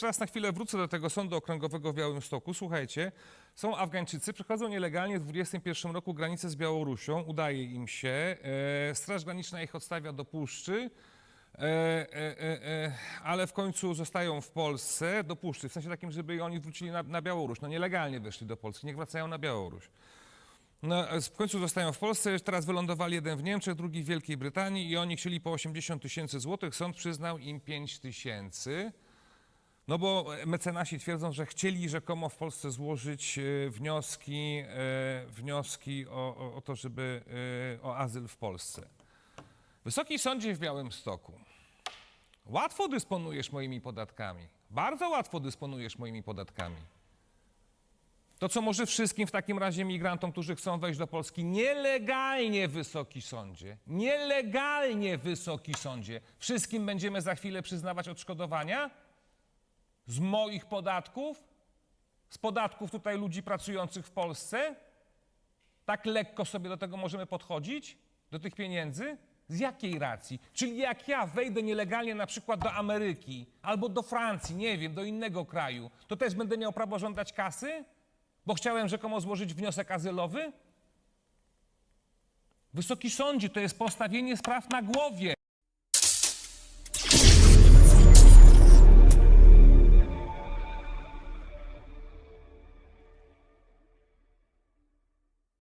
jeszcze raz na chwilę wrócę do tego sądu okręgowego w Białymstoku. Słuchajcie, są Afgańczycy, przechodzą nielegalnie w 21 roku granicę z Białorusią, udaje im się, e, Straż Graniczna ich odstawia do puszczy, e, e, e, e, ale w końcu zostają w Polsce, do puszczy, w sensie takim, żeby oni wrócili na, na Białoruś. No nielegalnie weszli do Polski, niech wracają na Białoruś. No, w końcu zostają w Polsce, teraz wylądowali jeden w Niemczech, drugi w Wielkiej Brytanii i oni chcieli po 80 tysięcy złotych, sąd przyznał im 5 tysięcy. No bo mecenasi twierdzą, że chcieli rzekomo w Polsce złożyć e, wnioski, e, wnioski o, o, to, żeby e, o azyl w Polsce. Wysoki Sądzie w Białymstoku, łatwo dysponujesz moimi podatkami. Bardzo łatwo dysponujesz moimi podatkami. To, co może wszystkim w takim razie migrantom, którzy chcą wejść do Polski nielegalnie, Wysoki Sądzie, nielegalnie, Wysoki Sądzie, wszystkim będziemy za chwilę przyznawać odszkodowania? Z moich podatków? Z podatków tutaj ludzi pracujących w Polsce? Tak lekko sobie do tego możemy podchodzić? Do tych pieniędzy? Z jakiej racji? Czyli jak ja wejdę nielegalnie na przykład do Ameryki albo do Francji, nie wiem, do innego kraju, to też będę miał prawo żądać kasy? Bo chciałem rzekomo złożyć wniosek azylowy? Wysoki sądzie, to jest postawienie spraw na głowie.